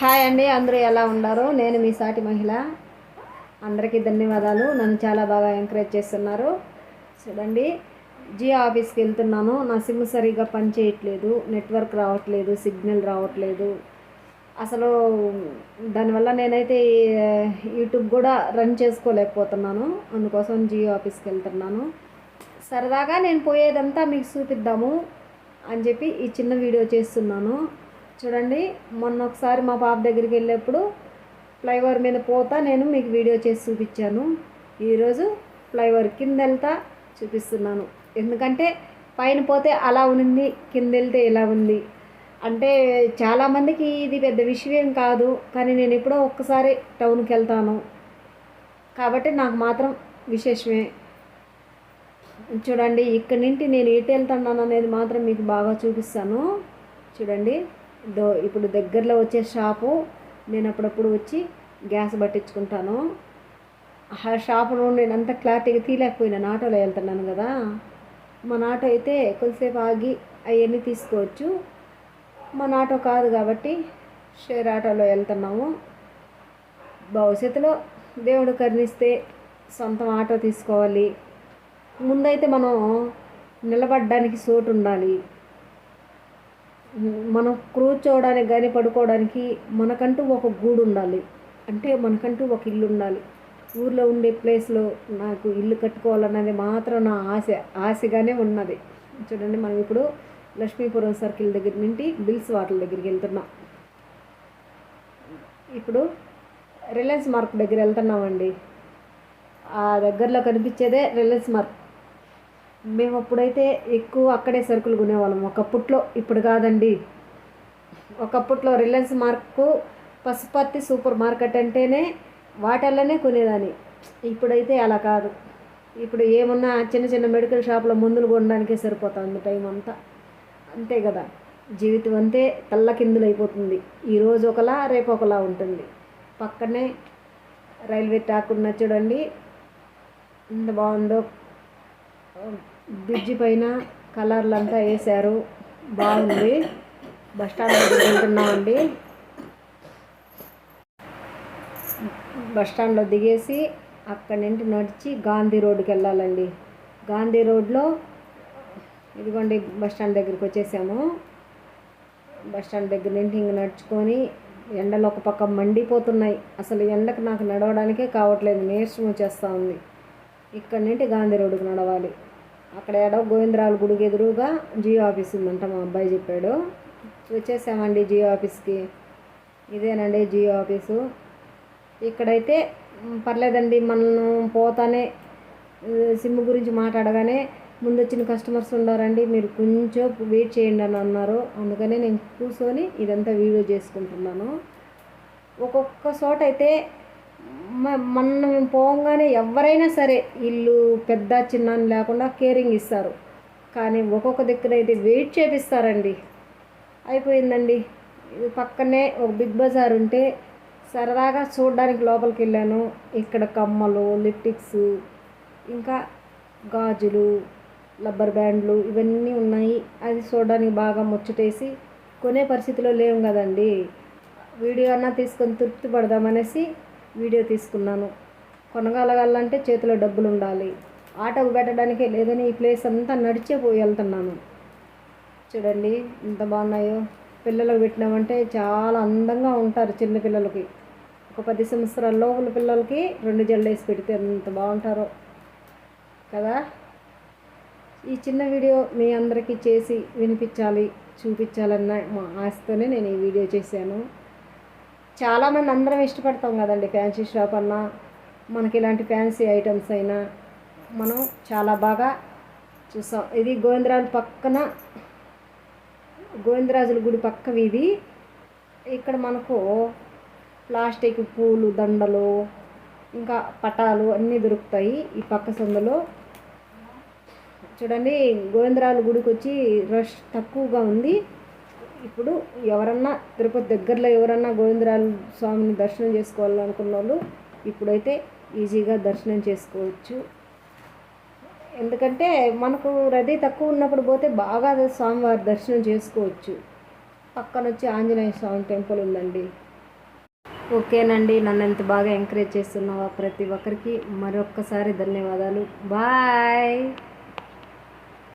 Hi అండి అందరూ ఎలా ఉన్నారు? నేను మీ సాటి మహిళ. అందరికీ ధన్యవాదాలు. నన్ను చాలా బాగా ఎంకరేజ్ చేస్తున్నారు. చూడండి జియో ఆఫీస్కి వెళ్తున్నాను. నా సిమ్ సరిగ్గా పనిచేయట్లేదు. నెట్వర్క్ రావట్లేదు సిగ్నల్ రావట్లేదు. అసలు దానివల్ల నేనైతే యూట్యూబ్ కూడా రన్ చేసుకోలేకపోతున్నాను. అందుకోసం జియో ఆఫీస్కి వెళ్తున్నాను. సరదాగా నేను పోయేదంతా మీకు చూపిద్దాము అని చెప్పి ఈ చిన్న వీడియో చేస్తున్నాను. చూడండి మొన్న ఒకసారి మా పాప దగ్గరికి వెళ్ళేప్పుడు ఫ్లైఓవర్ మీద పోతా నేను మీకు వీడియో చేసి చూపించాను. ఈరోజు ఫ్లైఓవర్ కింద వెళ్తా చూపిస్తున్నాను. ఎందుకంటే పైన పోతే అలా ఉంది కింద వెళ్తే ఇలా ఉంది. అంటే చాలామందికి ఇది పెద్ద విషయం కాదు కానీ నేను ఎప్పుడో ఒక్కసారి టౌన్కి వెళ్తాను. కాబట్టి నాకు మాత్రం విశేషమే. చూడండి ఇక్కడి నుండి నేను ఎటు వెళ్తున్నాను అనేది మాత్రం మీకు బాగా చూపిస్తాను. చూడండి. దో ఇప్పుడు దగ్గరలో వచ్చే షాపు నేను అప్పుడప్పుడు వచ్చి గ్యాస్ పట్టించుకుంటాను. ఆ షాపులో నేను అంత క్లారిటీగా తీయలేకపోయినాను ఆటోలో వెళ్తున్నాను కదా. మన ఆటో అయితే కొద్దిసేపు ఆగి అవన్నీ తీసుకోవచ్చు. మన ఆటో కాదు కాబట్టి షేర్ ఆటోలో వెళ్తున్నాము. భవిష్యత్తులో దేవుడు కరుణిస్తే సొంతం ఆటో తీసుకోవాలి. ముందైతే మనం నిలబడడానికి చోటు ఉండాలి. మనం కూర్చోవడానికి కానీ పడుకోవడానికి మనకంటూ ఒక గూడు ఉండాలి. అంటే మనకంటూ ఒక ఇల్లు ఉండాలి. ఊర్లో ఉండే ప్లేస్లో నాకు ఇల్లు కట్టుకోవాలన్నది మాత్రం నా ఆశ ఆశగానే ఉన్నది. చూడండి మనం ఇప్పుడు లక్ష్మీపురం సర్కిల్ దగ్గర నుండి బిల్స్ వాటర్ దగ్గరికి వెళ్తున్నాం. ఇప్పుడు రిలయన్స్ మార్క్ దగ్గర వెళ్తున్నామండి. ఆ దగ్గరలో కనిపించేదే రిలయన్స్ మార్క్. మేము అప్పుడైతే ఎక్కువ అక్కడే సరుకులు కొనేవాళ్ళం. ఒకప్పట్లో ఇప్పుడు కాదండి. ఒకప్పట్లో Reliance mart Pasupathi super market అంటేనే వాటల్లోనే కొనేదాన్ని. ఇప్పుడైతే అలా కాదు. ఇప్పుడు ఏమున్నా చిన్న చిన్న మెడికల్ షాప్లో మందులు కొనడానికే సరిపోతుంది టైం అంతా. అంతే కదా. జీవితం అంతే తల్లకిందులు అయిపోతుంది ఈరోజు ఒకలా రేపు ఒకలా ఉంటుంది. పక్కనే రైల్వే ట్రాక్ ఉన్న చూడండి. ఎంత బాగుందో. బ్రిడ్జి పైన కలర్లు అంతా వేశారు. బాగుంది. బస్ స్టాండ్ వెళ్తున్నామండి. బస్ స్టాండ్లో దిగేసి అక్కడి నుండి నడిచి గాంధీ రోడ్డుకి వెళ్ళాలండి. గాంధీ రోడ్లో ఇదిగోండి బస్ స్టాండ్ దగ్గరికి వచ్చేసాము. బస్ స్టాండ్ దగ్గర నుండి ఇంక నడుచుకొని ఎండలు ఒక పక్క మండిపోతున్నాయి. అసలు ఎండకు నాకు నడవడానికే కావట్లేదు నీరసం వచ్చేస్తూ ఉంది. ఇక్కడ నుండి గాంధీ రోడ్డుకి నడవాలి. అక్కడ ఏడో గోవిందరావుల గుడికి ఎదురుగా జియో ఆఫీస్ ఉందంట మా అబ్బాయి చెప్పాడు. వచ్చేసామండి జియో ఆఫీస్కి. ఇదేనండి జియో ఆఫీసు. ఇక్కడైతే పర్లేదండి మనం పోతానే సిమ్ గురించి మాట్లాడగానే ముందు వచ్చిన కస్టమర్స్ ఉన్నారండి. మీరు కొంచెం వెయిట్ చేయండి అని అన్నారు. అందుకనే నేను కూర్చొని ఇదంతా వీడియో చేసుకుంటున్నాను. ఒక్కొక్క చోట అయితే మ- మనం పోగానే ఎవరైనా సరే ఇల్లు పెద్ద చిన్న అని లేకుండా కేరింగ్ ఇస్తారు. కానీ ఒక్కొక్క దగ్గర అయితే వెయిట్ చేపిస్తారండి. అయిపోయిందండి. ఇది పక్కనే ఒక బిగ్ బజార్ ఉంటే సరదాగా చూడడానికి లోపలికి వెళ్ళాను ఇక్కడ కమ్మలు లిప్టిక్స్ ఇంకా గాజులు రబ్బర్ బ్యాండ్లు ఇవన్నీ ఉన్నాయి. అది చూడడానికి బాగా ముచ్చటేసి కొనే పరిస్థితిలో లేవు కదండి. వీడియో అన్నా తీసుకొని తృప్తి పడదామనేసి వీడియో తీసుకున్నాను. కొనగలగాలంటే చేతిలో డబ్బులు ఉండాలి ఆటోకు పెట్టడానికే లేదని ఈ ప్లేస్ అంతా నడిచే పోయి వెళ్తున్నాను. చూడండి ఎంత బాగున్నాయో. పిల్లలకు పెట్టినామంటే చాలా అందంగా ఉంటారు చిన్న పిల్లలకి. ఒక పది సంవత్సరాల లోపల పిల్లలకి రెండు జల్లు వేసి పెడితే ఎంత బాగుంటారో. కదా? ఈ చిన్న వీడియో మీ అందరికీ చేసి వినిపించాలి చూపించాలన్న మా ఆశతోనే నేను ఈ వీడియో చేశాను. చాలామంది అందరం ఇష్టపడతాం కదండి ఫ్యాన్సీ షాప్ అన్నా మనకి ఇలాంటి ఫ్యాన్సీ ఐటమ్స్ అయినా. మనం చాలా బాగా చూసాం. ఇది గోవిందరాజు పక్కన గోవిందరాజుల గుడి పక్క వీధి ఇక్కడ మనకు ప్లాస్టిక్ పూలు దండలు ఇంకా పటాలు అన్నీ దొరుకుతాయి ఈ పక్క సందులో. చూడండి గోవిందరాజుల గుడికి వచ్చి రష్ తక్కువగా ఉంది. ఇప్పుడు ఎవరన్నా తిరుపతి దగ్గరలో ఎవరన్నా గోవిందరాజు స్వామిని దర్శనం చేసుకోవాలనుకున్న వాళ్ళు ఇప్పుడైతే ఈజీగా దర్శనం చేసుకోవచ్చు. ఎందుకంటే మనకు రద్దీ తక్కువ ఉన్నప్పుడు పోతే బాగా స్వామివారి దర్శనం చేసుకోవచ్చు. పక్కన వచ్చి ఆంజనేయ స్వామి టెంపుల్ ఉందండి. ఓకేనండి నన్ను ఎంత బాగా ఎంకరేజ్ చేస్తున్నావా ప్రతి ఒక్కరికి. మరొక్కసారి ధన్యవాదాలు. బాయ్!